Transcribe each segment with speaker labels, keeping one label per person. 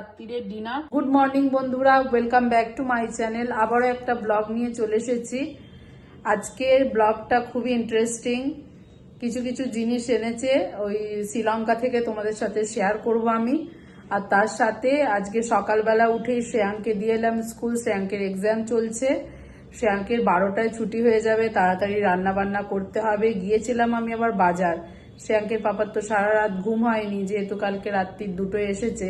Speaker 1: রাত্রিরের dinner. Good morning বন্ধুরা। Welcome back to my channel আবারও একটা ব্লগ নিয়ে চলে এসেছি। আজকের ব্লগটা খুবই ইন্টারেস্টিং কিছু কিছু জিনিস এনেছে। ওই শ্রীলঙ্কা থেকে তোমাদের সাথে শেয়ার করব আমি। আর তার সাথে আজকে সকালবেলা উঠেই শ্রেয়াঙ্কে দিয়ে এলাম স্কুল। শ্রেয়াঙ্কের এক্সাম চলছে। শ্রেয়াঙ্কের বারোটায় ছুটি হয়ে যাবে। তাড়াতাড়ি রান্না বান্না করতে হবে। গিয়েছিলাম আমি আবার বাজার। শ্রেয়াঙ্কের পাপার তো সারা রাত ঘুম হয়নি, যেহেতু কালকে রাত্রির দুটোয় এসেছে।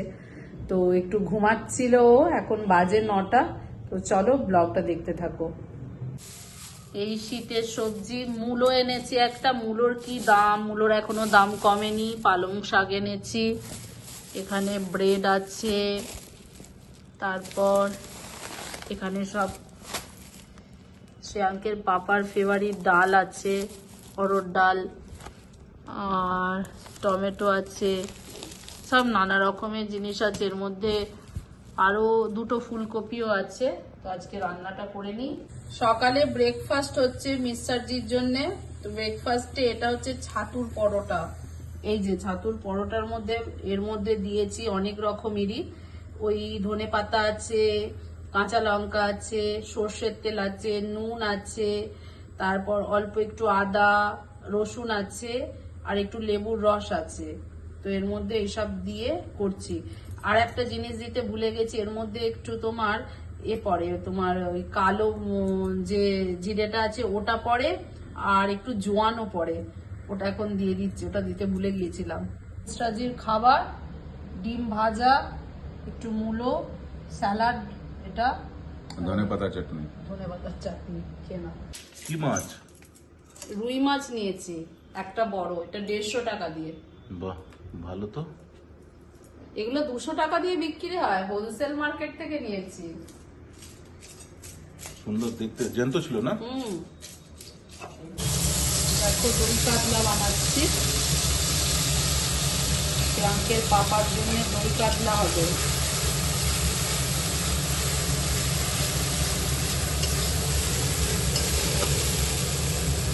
Speaker 1: তো একটু ঘুমাচ্ছিল এখন বাজে নটা। তো চলো ব্লগটা দেখতে থাকো। এই শীতের সবজি, মূলো এনেছি একটা। মূলোর কি দাম? মূলোর এখনও দাম কমেনি। পালং শাক এনেছি। এখানে ব্রেড আছে। তারপর এখানে সব শ্রেয়াঙ্কের পাপার ফেভারিট ডাল আছে অরড় ডাল। আর টমেটো আছে। সব নানা রকমের জিনিস আছে। এর মধ্যে আরও দুটো ফুলকপিও আছে। তো আজকে রান্নাটা করে নিই। সকালে ব্রেকফাস্ট হচ্ছে মিস্টারজির জন্য। তো ব্রেকফাস্টে এটা হচ্ছে ছাতুর পরোটা। এই যে ছাতুর পরোটার মধ্যে, এর মধ্যে দিয়েছি অনেক রকমেরই। ওই ধনে পাতা আছে, কাঁচা লঙ্কা আছে, সর্ষের তেল আছে, নুন আছে, তারপর অল্প একটু আদা, রসুন আছে, আর একটু লেবুর রস আছে। তো এর মধ্যে এইসব দিয়ে করছি। আর একটা জিনিস দিতে ভুলে গেছি এর মধ্যে একটু তোমার এ পড়ে তোমার ওই কালো যে জিরেটা আছে ওটা পড়ে আর একটু জোয়ানও পড়ে ওটা এখন দিয়ে দিচ্ছি ওটা দিতে ভুলে গিয়েছিলাম। স্ট্রাজির খাবার ডিম ভাজা একটু মূলো স্যালাড এটা।
Speaker 2: ধনে পাতা চাটনি।
Speaker 1: ধনে পাতার চাটনি খেয়ে নাও।
Speaker 2: কি মাছ?
Speaker 1: রুই মাছ নিয়েছি একটা বড় এটা দেড়শো টাকা দিয়ে।
Speaker 2: বাহ। ভালো তো।
Speaker 1: এগুলো দুশো টাকা দিয়ে বিক্রি হয় হোলসেল মার্কেট থেকে নিয়েছি।
Speaker 2: সুন্দর দেখতে জ্যান্ত ছিল না?
Speaker 1: হুম। দেখো দই কাতলা বানাচ্ছি শ্যাঙ্কের পাপার জন্য দই কাতলা হবে।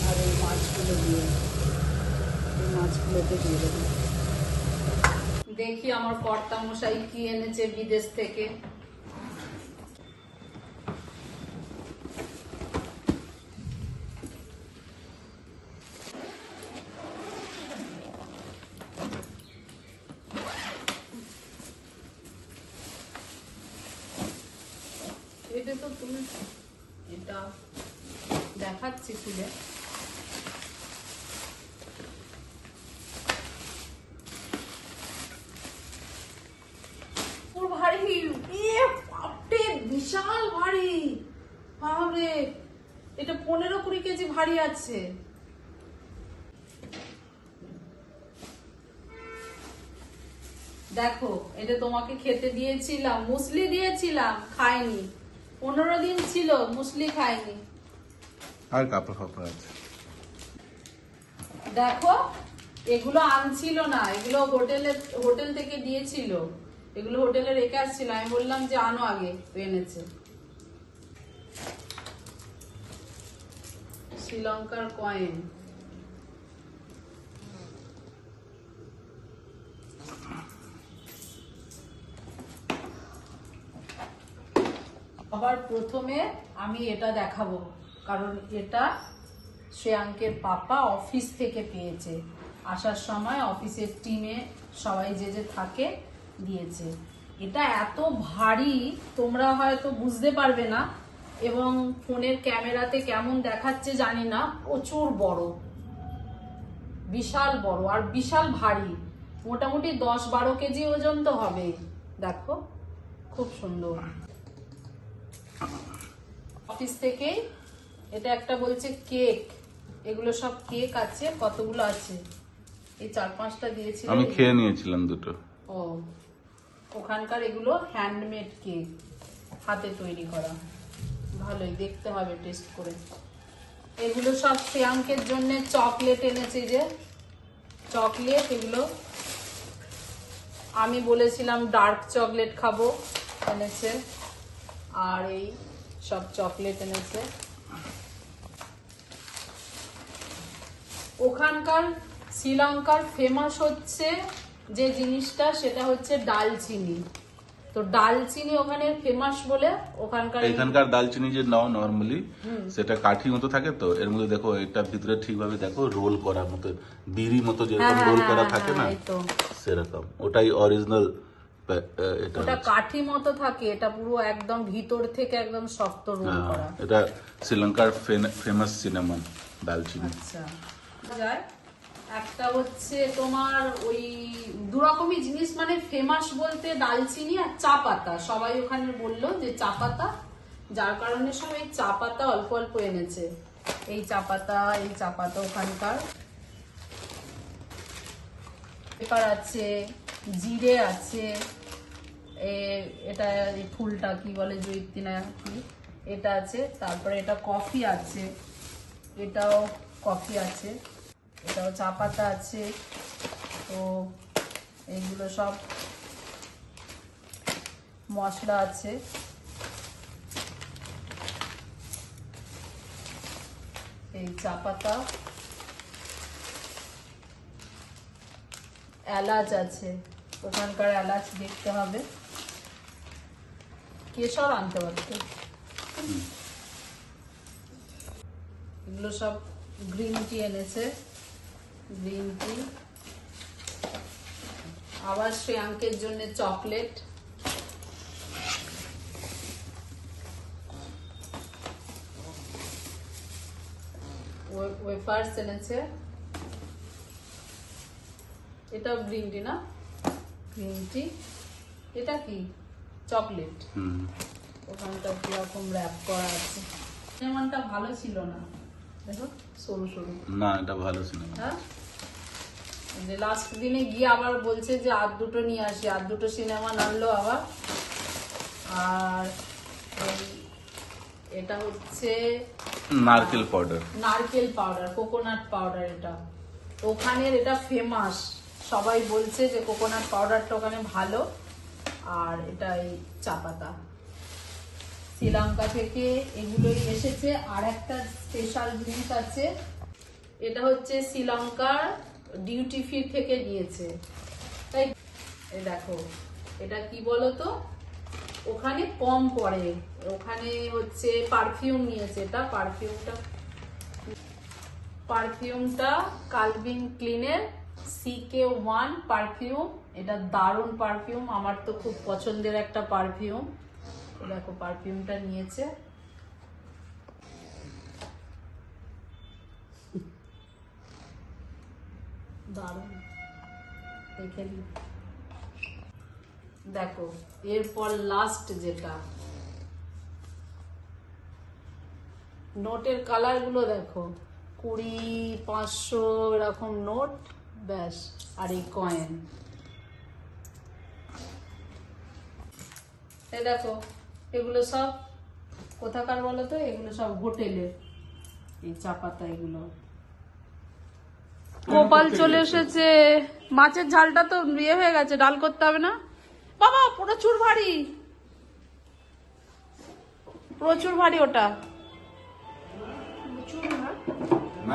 Speaker 1: আর এই মাছগুলো দিয়ে এই মাছগুলোতে দিয়ে দেবো। দেখি আমার কর্তা মশাই কি এনেছে বিদেশ থেকে এটা তো তুমি এটা দেখাচ্ছি খুলে পুরো ভারী ইয়ে বাপরে বিশাল ভারী বাপরে এটা পনেরো কুড়ি ভারী আছে। দেখো এটা তোমাকে খেতে দিয়েছিলাম মুসলি দিয়েছিলাম খাইনি। পনেরো দিন ছিল মুসলি খাইনি।
Speaker 2: আর কাপড় ফাপড় আছে।
Speaker 1: দেখো এগুলো আনছিল না এগুলো হোটেলে হোটেল থেকে দিয়েছিল। এগুলো হোটেলে রেখে আসছিল আমি বললাম যে আনো আগে এনেছে। শ্রীলঙ্কার কয়েন আবার প্রথমে আমি এটা দেখাবো, কারণ এটা শ্রেয়াঙ্কের পাপা অফিস থেকে পেয়েছে। আসার সময় অফিসের টিমে সবাই যে যে থাকে, দিয়েছে। এটা এত ভারী, তোমরা হয়তো বুঝতে পারবে না এবং ফোনের ক্যামেরাতে কেমন দেখাচ্ছে জানি না প্রচুর বড়। বিশাল বড় আর বিশাল ভারী। মোটামুটি দশ বারো কেজি ওজন তো হবে দেখো খুব সুন্দর। অফিস থেকে এটা একটা বলছে কেক। এগুলো সব কেক আছে কতগুলো আছে? এই চার পাঁচটা দিয়েছিল।
Speaker 2: আমি খেয়ে নিয়েছিলাম দুটো।
Speaker 1: ও ওখানকার এগুলো হ্যান্ডমেড কেক হাতে তৈরি করা। ভালোই, দেখতে হবে টেস্ট করে। এগুলো সব শ্রেয়াঙ্কের জন্য চকলেট এনেছি যে চকলেট এগুলো আমি বলেছিলাম ডার্ক চকলেট খাব, এনেছে। আর এই সব চকলেট এনেছে। ওখানকার শ্রীলঙ্কার ফেমাস হচ্ছে যে জিনিসটা, সেটা হচ্ছে ডালচিনি। তো ডালচিনি ওখানে ফেমাস বলে ওখানকার
Speaker 2: এখানকার দালচিনি যে নাও নর্মালি সেটা কাঠি মতো থাকে তো এর মধ্যে দেখো এটা ভিতরে ঠিকভাবে দেখো রোল করার মতো বিড়ি মতো
Speaker 1: হ্যাঁ,
Speaker 2: যেরকম
Speaker 1: হ্যাঁ,
Speaker 2: রোল
Speaker 1: হ্যাঁ,
Speaker 2: করা
Speaker 1: হ্যাঁ,
Speaker 2: থাকে না
Speaker 1: তো।
Speaker 2: সেরকম। ওটাই অরিজিনাল এটা
Speaker 1: ওটা কাঠি মতো থাকে এটা পুরো একদম ভিতর থেকে একদম শক্ত রোল
Speaker 2: হ্যাঁ,
Speaker 1: করা।
Speaker 2: এটা শ্রীলঙ্কার ফেমাস সিনেমা ডালচিনি।
Speaker 1: আচ্ছা যায় একটা হচ্ছে তোমার ওই দু রকমই জিনিস মানে ফেমাস বলতে দালচিনি আর চা পাতা। সবাই ওখানে বলল যে চা পাতা, যার কারণে সবাই চা পাতা অল্প অল্প এনেছে। এই চা পাতা, এই চা পাতা ওখানকার। পেপার আছে, জিরে আছে এটা এই ফুলটা কি বলে জৈতি না কি? এটা আছে, তারপরে এটা কফি আছে। এটাও কফি আছে। এটাও চা পাতা আছে। তো এইগুলো সব মশলা আছে। এই চা পাতা। এলাচ আছে। ওখানকার এলাচ দেখতে হবে। কেশর আনতে পারতো এগুলো সব গ্রিন টি এনেছে। গ্রিন টি আবার শ্রেয়াঙ্কের জন্য চকলেট। ওয়েফার্স এনেছে এটা গ্রিন টি না? Green tea. এটা কি? চকলেট।
Speaker 2: হুম।
Speaker 1: ওখানটা কীরকম র্যাপ করা আছে। সিনেমানটা ভালো ছিল না। দেখো সরু সরু।
Speaker 2: না এটা ভালো সিনেমা
Speaker 1: হ্যাঁ? যে লাস্ট দিনে গিয়ে আবার বলছে যে আর দুটো নিয়ে আসি আর দুটো সিনেমা নামলো আবার। আর এটা হচ্ছে
Speaker 2: নারকেল পাউডার
Speaker 1: নারকেল পাউডার কোকোনাট পাউডার এটা। ওখানের এটা ফেমাস সবাই বলছে যে কোকোনাট পাউডারটা ওখানে ভালো। আর এটা এই চা পাতা। শ্রীলঙ্কা থেকে এগুলোই এসেছে। আর একটা স্পেশাল জিনিস আছে। এটা হচ্ছে শ্রীলঙ্কার ডিউটি ফ্রি থেকে নিয়েছে। তাই দেখো, এটা কি বলতো? ওখানে কম পড়ে। ওখানে হচ্ছে পারফিউম নিয়েছে। এটা পারফিউমটা পারফিউমটা কালভিন ক্লিনের সিকে ওয়ান পারফিউম এটা দারুণ পারফিউম আমার তো খুব পছন্দের একটা পারফিউম দেখো পারফিউমটা নিয়েছে। দারুণ। দেখে দেখো, এরপর লাস্ট যেটা। নোটের কালারগুলো দেখো। কুড়ি, পাঁচশো এরকম নোট ব্যাস, আর এই কয়েন এই দেখো, এগুলো সব কোথাকার বলো তো? এগুলো সব হোটেলের। এই চা পাতা এগুলো। গোপাল চলে এসেছে। মাছের ঝালটা তো ইয়ে হয়ে গেছে ডাল করতে হবে না? বাবা প্রচুর ভারী। প্রচুর ভারী ওটা।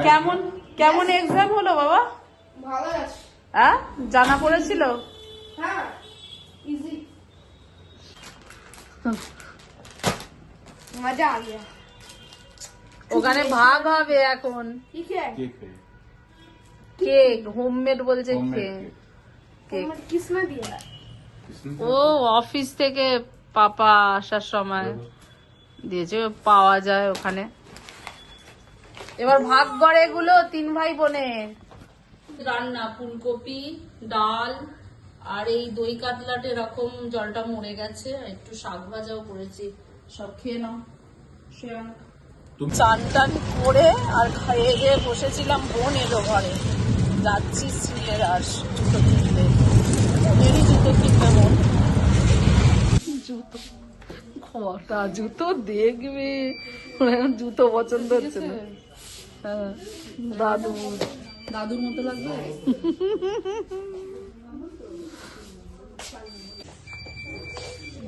Speaker 1: কেমন কেমন এক্সাম হলো বাবা? হ্যাঁ? জানা পড়েছিল? ওখানে ভাগ হবে এখন।
Speaker 2: কেক
Speaker 1: হোমমেড বলছে কেক ও অফিস থেকে পাপা আসার সময় দিয়েছে পাওয়া যায় ওখানে। এবার ভাগ করে এগুলো তিন ভাই বোনে রান্না ফুলকপি ডাল আর এই দই কাতলাটা এরকম জলটা মরে গেছে একটু শাক ভাজাও করেছি। সব খেয়ে নাও চান টান করে আর খেয়ে বসেছিলাম বোন এলো ঘরে। যাচ্ছি আস জুতো কিনতে। বোনেরই জুতো কিনতে বোন জুতো কটা জুতো দেখবে। ওর জুতো পছন্দ হচ্ছে না। হ্যাঁ দাদু দাদুর মতো লাগবে?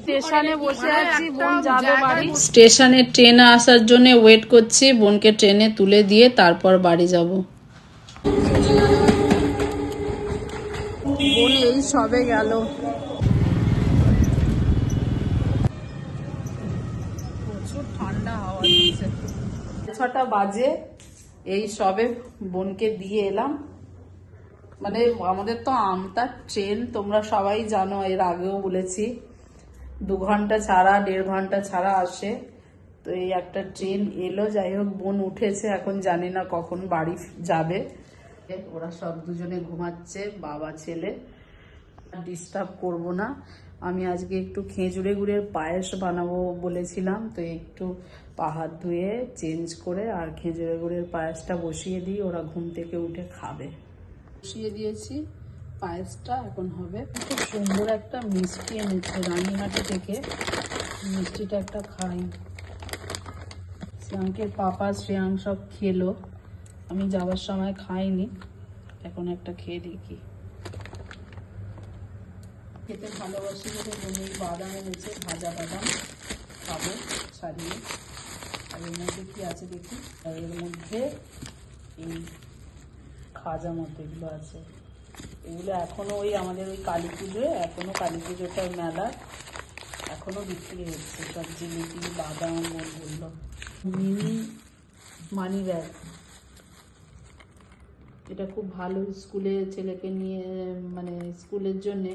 Speaker 1: স্টেশনে বসে আছি বোন যাবে বাড়ি। স্টেশনে ট্রেন আসার জন্য ওয়েট করছি বোনকে ট্রেনে তুলে দিয়ে তারপর বাড়ি যাব। সবে গেল। প্রচুর ঠান্ডা ছটা বাজে, এই সবে বোনকে দিয়ে এলাম। মানে আমাদের তো আমতার ট্রেন, তোমরা সবাই জানো, এর আগেও বলেছি। দু ঘণ্টা ছাড়া, দেড় ঘণ্টা ছাড়া আসে। তো এই একটা ট্রেন এলো, যাই হোক, বোন উঠেছে, এখন জানি না কখন বাড়ি যাবে। ওরা সব দুজনে ঘুমাচ্ছে, বাবা, ছেলে। ডিস্টার্ব করব না। আমি আজকে একটু খেজুরে গুড়ের পায়েস বানাবো বলেছিলাম, তো একটু পাহাড় ধুয়ে চেঞ্জ করে আর খেজুরে গুড়ের পায়েসটা বসিয়ে দিই, ওরা ঘুম থেকে উঠে খাবে। বসিয়ে দিয়েছি, পায়েসটা এখন হবে খুব সুন্দর একটা মিষ্টি এনেছে রানীহাটি থেকে। মিষ্টিটা একটা খাই। শ্রেয়াঙ্কের পাপা শ্রেয়াঙ্ক সব খেলো, আমি যাওয়ার সময় খাইনি, এখন একটা খেয়ে দেখি। খেতে ভালোবাসি বলে বোনের বাদাম এনেছে, ভাজা বাদাম খাব, ছাড়িয়ে। আর এর মধ্যে কি আছে দেখি? আর এর মধ্যে এই খাজা মতো এগুলো আছে। এগুলো এখনও ওই আমাদের ওই কালী পুজোয়, এখনও কালী পুজোটার মেলা এখনও বিক্রি হচ্ছে। সব জিলিপি, বাদাম বলল মিনি মানি ব্যাগ। এটা খুব ভালো স্কুলে ছেলেকে নিয়ে মানে স্কুলের জন্যে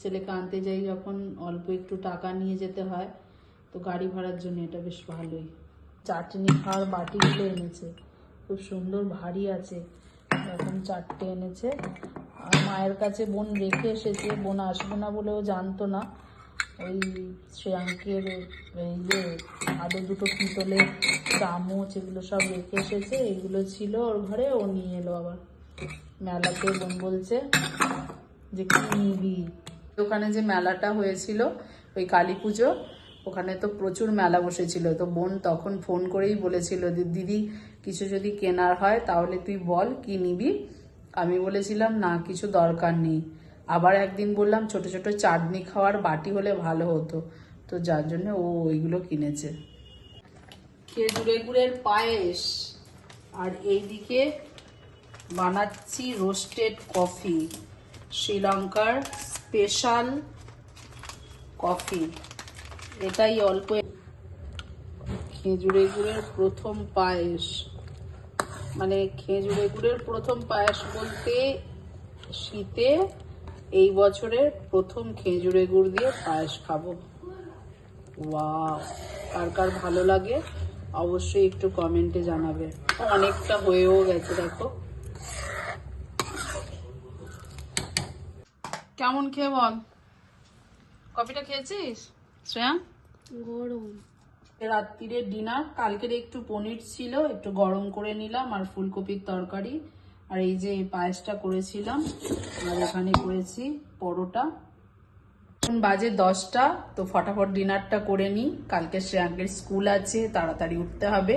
Speaker 1: ছেলেকে আনতে যাই যখন, অল্প একটু টাকা নিয়ে যেতে হয়, তো গাড়ি ভাড়ার জন্য এটা বেশ ভালোই। চাটনি খাওয়ার বাটিগুলো এনেছে, খুব সুন্দর ভারী আছে, এরকম চারটে এনেছে। আর মায়ের কাছে বোন রেখে এসেছে, বোন আসবে না বলেও জানতো না। ওই শ্রেয়াঙ্কের এই যে আরও দুটো পিতলের চামচ এগুলো সব রেখে এসেছে, এগুলো ছিল ওর ঘরে, ও নিয়ে এলো আবার। মেলাতে বোন বলছে যে, কি নিবি? ওখানে যে মেলাটা হয়েছিল, ওই কালী পুজো, ওখানে তো প্রচুর মেলা বসেছিল। তো বোন তখন ফোন করেই বলেছিল দিদি, কিছু যদি কেনার হয় তাহলে তুই বল কি নিবি? আমি বলেছিলাম, না, কিছু দরকার নেই। আবার একদিন বললাম, ছোট ছোট চাটনি খাওয়ার বাটি হলে ভালো হতো। তো যার জন্য ও ওইগুলো কিনেছে। খেজুরে গুড়ের পায়েস। আর এইদিকে বানাচ্ছি রোস্টেড কফি শ্রীলঙ্কার স্পেশাল কফি এটাই অল্প খেজুরে গুড়ের প্রথম পায়েস। মানে খেজুরে গুড়ের প্রথম পায়েস বলতে শীতে এই বছরের প্রথম খেজুরে গুড় দিয়ে পায়েস খাব। ওয়াও, কার কার ভালো লাগে অবশ্যই একটু কমেন্টে জানাবে। অনেকটা হয়েও গেছে, দেখো। কেমন খেয়ে বল? কফিটা খেয়েছিস? শ্রেয়া?
Speaker 3: গরম।
Speaker 1: রাত্রিরের ডিনার কালকের একটু পনির ছিল একটু গরম করে নিলাম আর ফুলকপির তরকারি আর এই যে পায়েসটা করেছিলাম আর এখানে করেছি পরোটা। এখন বাজে দশটা তো ফটাফট ডিনারটা করে নিই। কালকে শ্রেয়াঙ্কের স্কুল আছে তাড়াতাড়ি উঠতে হবে।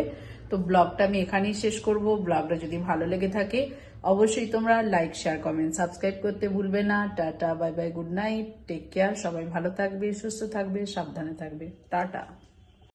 Speaker 1: তো ব্লগটা আমি এখানেই শেষ করব। ব্লগটা যদি ভালো লেগে থাকে অবশ্যই তোমরা লাইক শেয়ার কমেন্ট সাবস্ক্রাইব করতে ভুলবে না। Tata bye bye good night take care সবাই ভালো থাকবে, সুস্থ থাকবে, সাবধানে থাকবে। টাটা।